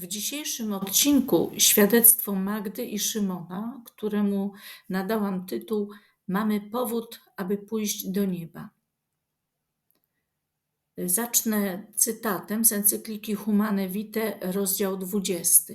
W dzisiejszym odcinku świadectwo Magdy i Szymona, któremu nadałam tytuł Mamy powód, aby pójść do nieba. Zacznę cytatem z encykliki Humane Vitae, rozdział 20.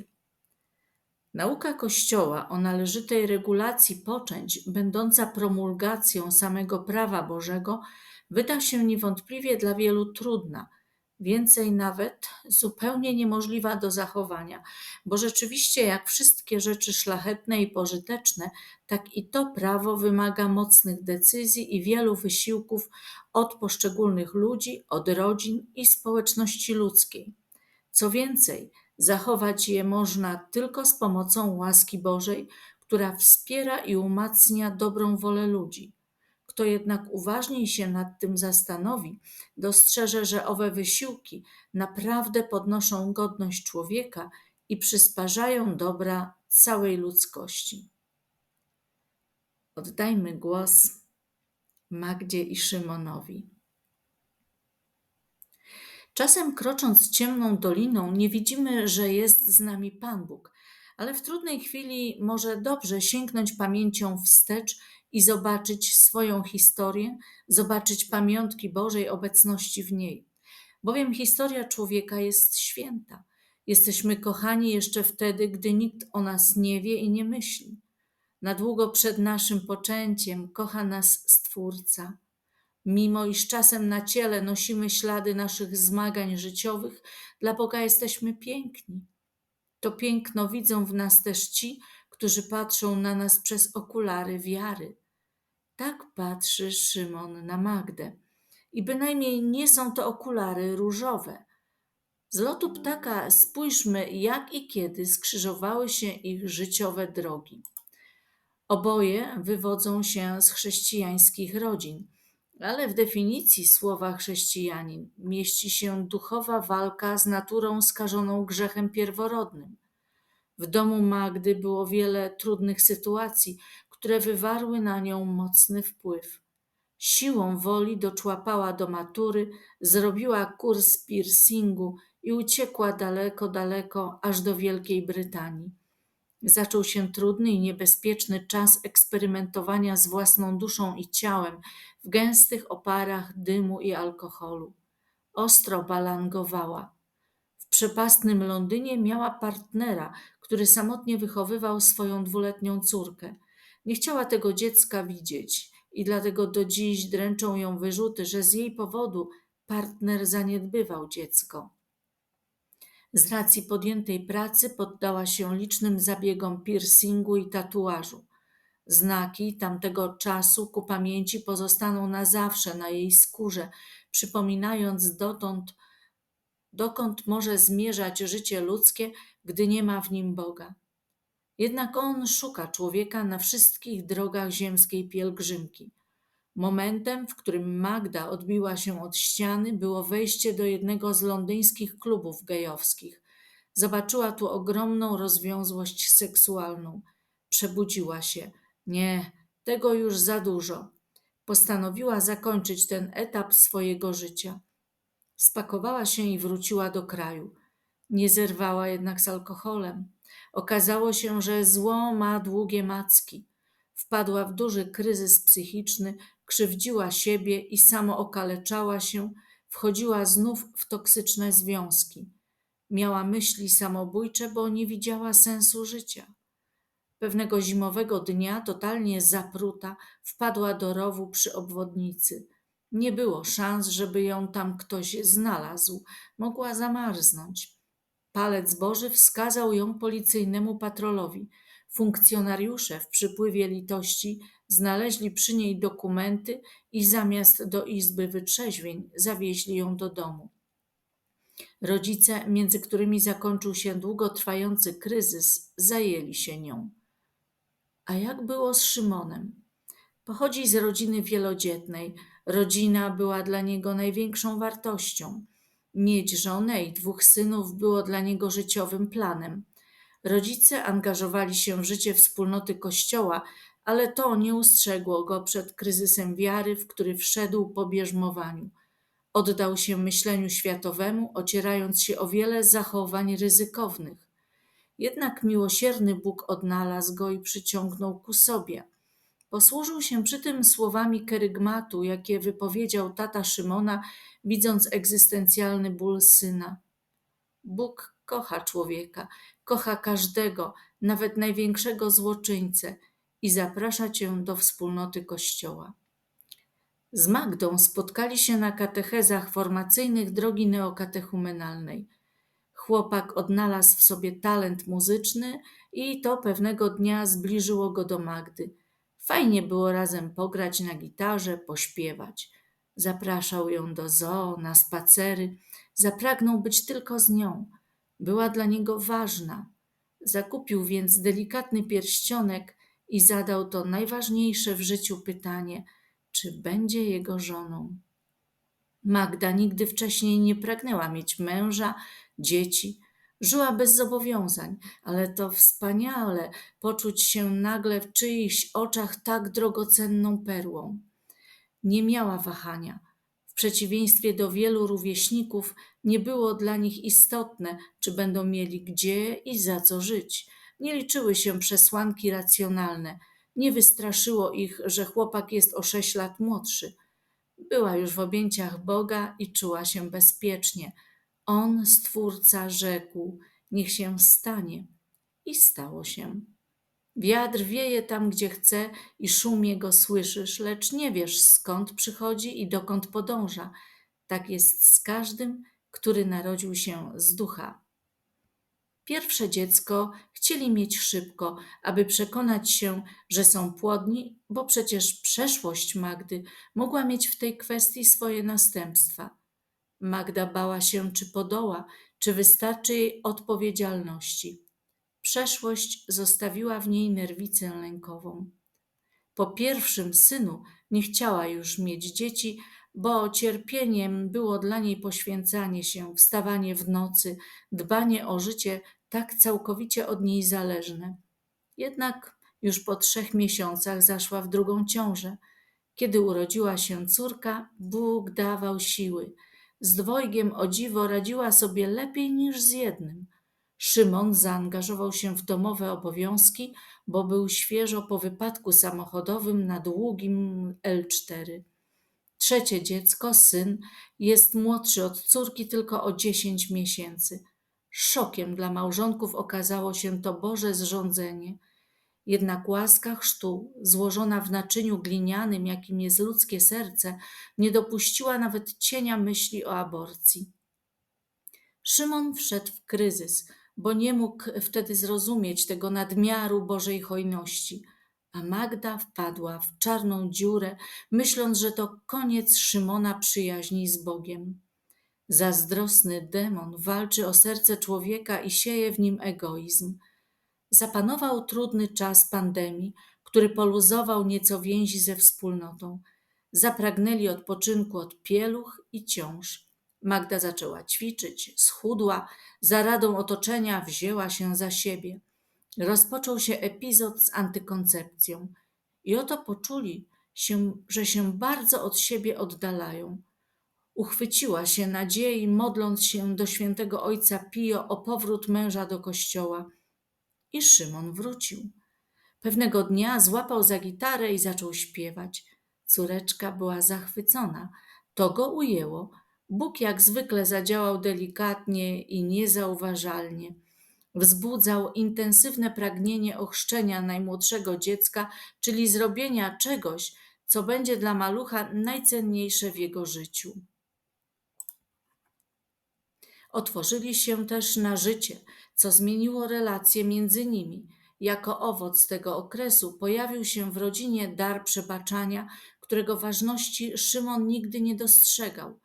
Nauka Kościoła o należytej regulacji poczęć, będąca promulgacją samego prawa Bożego, wyda się niewątpliwie dla wielu trudna – więcej nawet zupełnie niemożliwa do zachowania, bo rzeczywiście, jak wszystkie rzeczy szlachetne i pożyteczne, tak i to prawo wymaga mocnych decyzji i wielu wysiłków od poszczególnych ludzi, od rodzin i społeczności ludzkiej. Co więcej, zachować je można tylko z pomocą łaski Bożej, która wspiera i umacnia dobrą wolę ludzi. Kto jednak uważniej się nad tym zastanowi, dostrzeże, że owe wysiłki naprawdę podnoszą godność człowieka i przysparzają dobra całej ludzkości. Oddajmy głos Magdzie i Szymonowi. Czasem krocząc ciemną doliną, nie widzimy, że jest z nami Pan Bóg, ale w trudnej chwili może dobrze sięgnąć pamięcią wstecz i zobaczyć swoją historię, zobaczyć pamiątki Bożej obecności w niej. Bowiem historia człowieka jest święta. Jesteśmy kochani jeszcze wtedy, gdy nikt o nas nie wie i nie myśli. Na długo przed naszym poczęciem kocha nas Stwórca. Mimo iż czasem na ciele nosimy ślady naszych zmagań życiowych, dla Boga jesteśmy piękni. To piękno widzą w nas też ci, którzy patrzą na nas przez okulary wiary. Tak patrzy Szymon na Magdę. I bynajmniej nie są to okulary różowe. Z lotu ptaka spójrzmy, jak i kiedy skrzyżowały się ich życiowe drogi. Oboje wywodzą się z chrześcijańskich rodzin, ale w definicji słowa chrześcijanin mieści się duchowa walka z naturą skażoną grzechem pierworodnym. W domu Magdy było wiele trudnych sytuacji, które wywarły na nią mocny wpływ. Siłą woli doczłapała do matury, zrobiła kurs piercingu i uciekła daleko, daleko, aż do Wielkiej Brytanii. Zaczął się trudny i niebezpieczny czas eksperymentowania z własną duszą i ciałem w gęstych oparach dymu i alkoholu. Ostro balangowała. W przepastnym Londynie miała partnera, który samotnie wychowywał swoją dwuletnią córkę. Nie chciała tego dziecka widzieć i dlatego do dziś dręczą ją wyrzuty, że z jej powodu partner zaniedbywał dziecko. Z racji podjętej pracy poddała się licznym zabiegom piercingu i tatuażu. Znaki tamtego czasu ku pamięci pozostaną na zawsze na jej skórze, przypominając dotąd, dokąd może zmierzać życie ludzkie, gdy nie ma w nim Boga. Jednak on szuka człowieka na wszystkich drogach ziemskiej pielgrzymki. Momentem, w którym Magda odbiła się od ściany, było wejście do jednego z londyńskich klubów gejowskich. Zobaczyła tu ogromną rozwiązłość seksualną. Przebudziła się. Nie, tego już za dużo. Postanowiła zakończyć ten etap swojego życia. Spakowała się i wróciła do kraju. Nie zerwała jednak z alkoholem. Okazało się, że zło ma długie macki. Wpadła w duży kryzys psychiczny, krzywdziła siebie i samo okaleczała się, wchodziła znów w toksyczne związki. Miała myśli samobójcze, bo nie widziała sensu życia. Pewnego zimowego dnia, totalnie zapruta, wpadła do rowu przy obwodnicy. Nie było szans, żeby ją tam ktoś znalazł. Mogła zamarznąć. Palec Boży wskazał ją policyjnemu patrolowi. Funkcjonariusze w przypływie litości znaleźli przy niej dokumenty i zamiast do izby wytrzeźwień zawieźli ją do domu. Rodzice, między którymi zakończył się długotrwający kryzys, zajęli się nią. A jak było z Szymonem? Pochodzi z rodziny wielodzietnej. Rodzina była dla niego największą wartością. Mieć żonę i dwóch synów było dla niego życiowym planem. Rodzice angażowali się w życie wspólnoty Kościoła, ale to nie ustrzegło go przed kryzysem wiary, w który wszedł po bierzmowaniu. oddał się myśleniu światowemu, ocierając się o wiele zachowań ryzykownych. Jednak miłosierny Bóg odnalazł go i przyciągnął ku sobie. Posłużył się przy tym słowami kerygmatu, jakie wypowiedział tata Szymona, widząc egzystencjalny ból syna. Bóg kocha człowieka, kocha każdego, nawet największego złoczyńcę i zaprasza cię do wspólnoty Kościoła. Z Magdą spotkali się na katechezach formacyjnych drogi neokatechumenalnej. Chłopak odnalazł w sobie talent muzyczny i to pewnego dnia zbliżyło go do Magdy. Fajnie było razem pograć na gitarze, pośpiewać. Zapraszał ją do zoo, na spacery. Zapragnął być tylko z nią. Była dla niego ważna. Zakupił więc delikatny pierścionek i zadał to najważniejsze w życiu pytanie: czy będzie jego żoną? Magda nigdy wcześniej nie pragnęła mieć męża, dzieci. Żyła bez zobowiązań, ale to wspaniale poczuć się nagle w czyichś oczach tak drogocenną perłą. Nie miała wahania. W przeciwieństwie do wielu rówieśników, nie było dla nich istotne, czy będą mieli gdzie i za co żyć. Nie liczyły się przesłanki racjonalne. Nie wystraszyło ich, że chłopak jest o sześć lat młodszy. Była już w objęciach Boga i czuła się bezpiecznie. On, Stwórca, rzekł: Niech się stanie. I stało się. Wiatr wieje tam, gdzie chce, i szum jego słyszysz, lecz nie wiesz skąd przychodzi i dokąd podąża. Tak jest z każdym, który narodził się z ducha. Pierwsze dziecko chcieli mieć szybko, aby przekonać się, że są płodni, bo przecież przeszłość Magdy mogła mieć w tej kwestii swoje następstwa. Magda bała się, czy podoła, czy wystarczy jej odpowiedzialności. Przeszłość zostawiła w niej nerwicę lękową. Po pierwszym synu nie chciała już mieć dzieci, bo cierpieniem było dla niej poświęcanie się, wstawanie w nocy, dbanie o życie tak całkowicie od niej zależne. Jednak już po trzech miesiącach zaszła w drugą ciążę. Kiedy urodziła się córka, Bóg dawał siły. Z dwojgiem o dziwo radziła sobie lepiej niż z jednym. Szymon zaangażował się w domowe obowiązki, bo był świeżo po wypadku samochodowym na długim L4. Trzecie dziecko, syn, jest młodszy od córki tylko o 10 miesięcy. Szokiem dla małżonków okazało się to Boże zrządzenie. Jednak łaska chrztu, złożona w naczyniu glinianym, jakim jest ludzkie serce, nie dopuściła nawet cienia myśli o aborcji. Szymon wszedł w kryzys, bo nie mógł wtedy zrozumieć tego nadmiaru Bożej hojności, a Magda wpadła w czarną dziurę, myśląc, że to koniec Szymona przyjaźni z Bogiem. Zazdrosny demon walczy o serce człowieka i sieje w nim egoizm. Zapanował trudny czas pandemii, który poluzował nieco więzi ze wspólnotą. Zapragnęli odpoczynku od pieluch i ciąż. Magda zaczęła ćwiczyć, schudła, za radą otoczenia wzięła się za siebie. Rozpoczął się epizod z antykoncepcją i oto poczuli się, że się bardzo od siebie oddalają. Uchwyciła się nadziei, modląc się do świętego ojca Pio o powrót męża do kościoła. I Szymon wrócił. Pewnego dnia złapał za gitarę i zaczął śpiewać. Córeczka była zachwycona. To go ujęło. Bóg jak zwykle zadziałał delikatnie i niezauważalnie. Wzbudzał intensywne pragnienie ochrzczenia najmłodszego dziecka, czyli zrobienia czegoś, co będzie dla malucha najcenniejsze w jego życiu. Otworzyli się też na życie, co zmieniło relacje między nimi. Jako owoc tego okresu pojawił się w rodzinie dar przebaczania, którego ważności Szymon nigdy nie dostrzegał.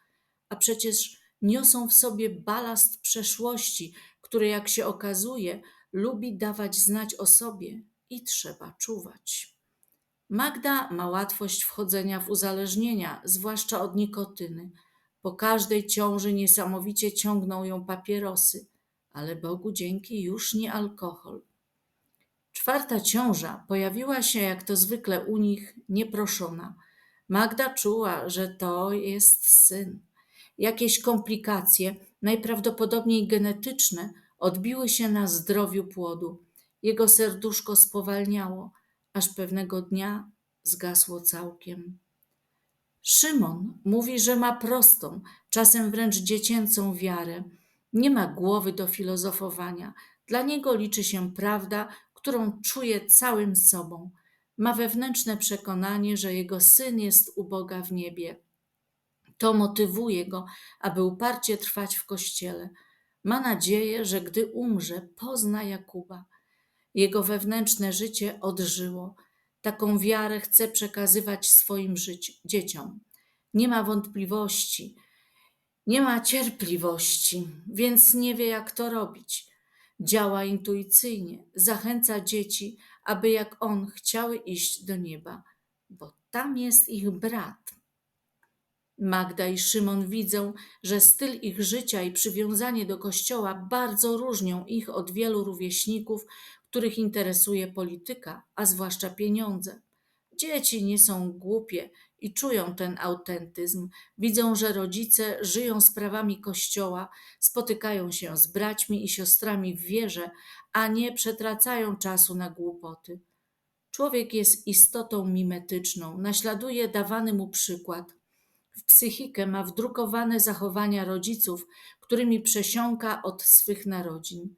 A przecież niosą w sobie balast przeszłości, który, jak się okazuje, lubi dawać znać o sobie i trzeba czuwać. Magda ma łatwość wchodzenia w uzależnienia, zwłaszcza od nikotyny. Po każdej ciąży niesamowicie ciągną ją papierosy, ale Bogu dzięki już nie alkohol. Czwarta ciąża pojawiła się, jak to zwykle u nich, nieproszona. Magda czuła, że to jest syn. Jakieś komplikacje, najprawdopodobniej genetyczne, odbiły się na zdrowiu płodu. Jego serduszko spowalniało, aż pewnego dnia zgasło całkiem. Szymon mówi, że ma prostą, czasem wręcz dziecięcą wiarę. Nie ma głowy do filozofowania. Dla niego liczy się prawda, którą czuje całym sobą. Ma wewnętrzne przekonanie, że jego syn jest u Boga w niebie. To motywuje go, aby uparcie trwać w kościele. Ma nadzieję, że gdy umrze, pozna Jakuba. Jego wewnętrzne życie odżyło. Taką wiarę chce przekazywać swoim dzieciom. Nie ma wątpliwości, nie ma cierpliwości, więc nie wie, jak to robić. Działa intuicyjnie, zachęca dzieci, aby jak on chciały iść do nieba, bo tam jest ich brat. Magda i Szymon widzą, że styl ich życia i przywiązanie do kościoła bardzo różnią ich od wielu rówieśników, których interesuje polityka, a zwłaszcza pieniądze. Dzieci nie są głupie i czują ten autentyzm. Widzą, że rodzice żyją sprawami kościoła, spotykają się z braćmi i siostrami w wierze, a nie przetracają czasu na głupoty. Człowiek jest istotą mimetyczną, naśladuje dawany mu przykład. W psychikę ma wdrukowane zachowania rodziców, którymi przesiąka od swych narodzin.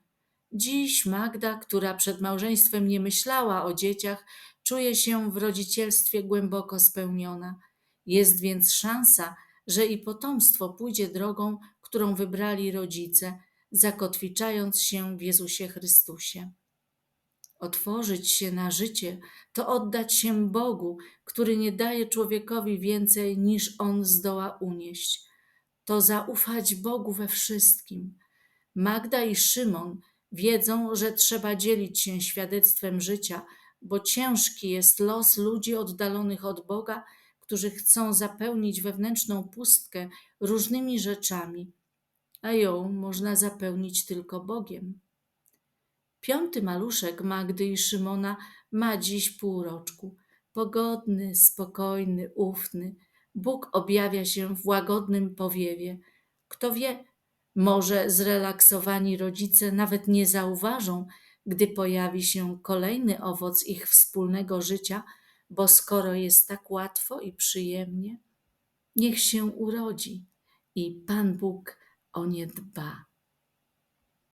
Dziś Magda, która przed małżeństwem nie myślała o dzieciach, czuje się w rodzicielstwie głęboko spełniona. Jest więc szansa, że i potomstwo pójdzie drogą, którą wybrali rodzice, zakotwiczając się w Jezusie Chrystusie. Otworzyć się na życie to oddać się Bogu, który nie daje człowiekowi więcej niż on zdoła unieść. To zaufać Bogu we wszystkim. Magda i Szymon wiedzą, że trzeba dzielić się świadectwem życia, bo ciężki jest los ludzi oddalonych od Boga, którzy chcą zapełnić wewnętrzną pustkę różnymi rzeczami, a ją można zapełnić tylko Bogiem. Piąty maluszek Magdy i Szymona ma dziś półroczku. Pogodny, spokojny, ufny. Bóg objawia się w łagodnym powiewie. Kto wie, może zrelaksowani rodzice nawet nie zauważą, gdy pojawi się kolejny owoc ich wspólnego życia, bo skoro jest tak łatwo i przyjemnie, niech się urodzi i Pan Bóg o nie dba.